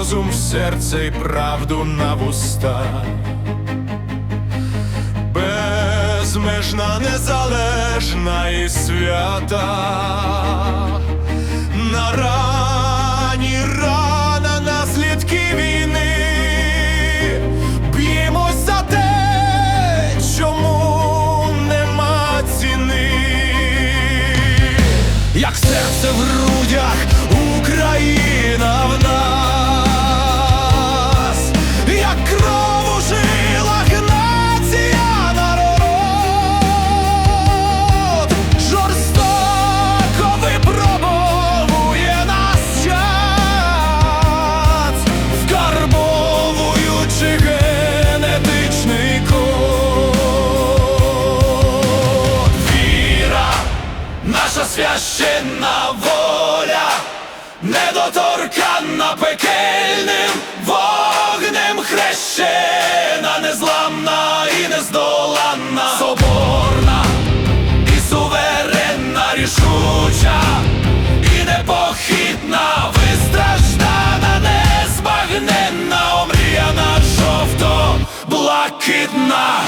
розум в серце і правду на вуста. Безмежна, незалежна і свята. На рані рана наслідки війни. Б'ємось за те, чому нема ціни. Як серце в грудях, Україна в нас, як кров у жилах, нація народ, жорстоко випробовує нас час, вкарбовуючи генетичний код. Віра наша священна воля, недоторканна пекельним вогнем хрещена, незламна і нездоланна, соборна і суверенна, рішуча і непохитна, вистраждана, незбагненна, омріяна, жовто, блакитна.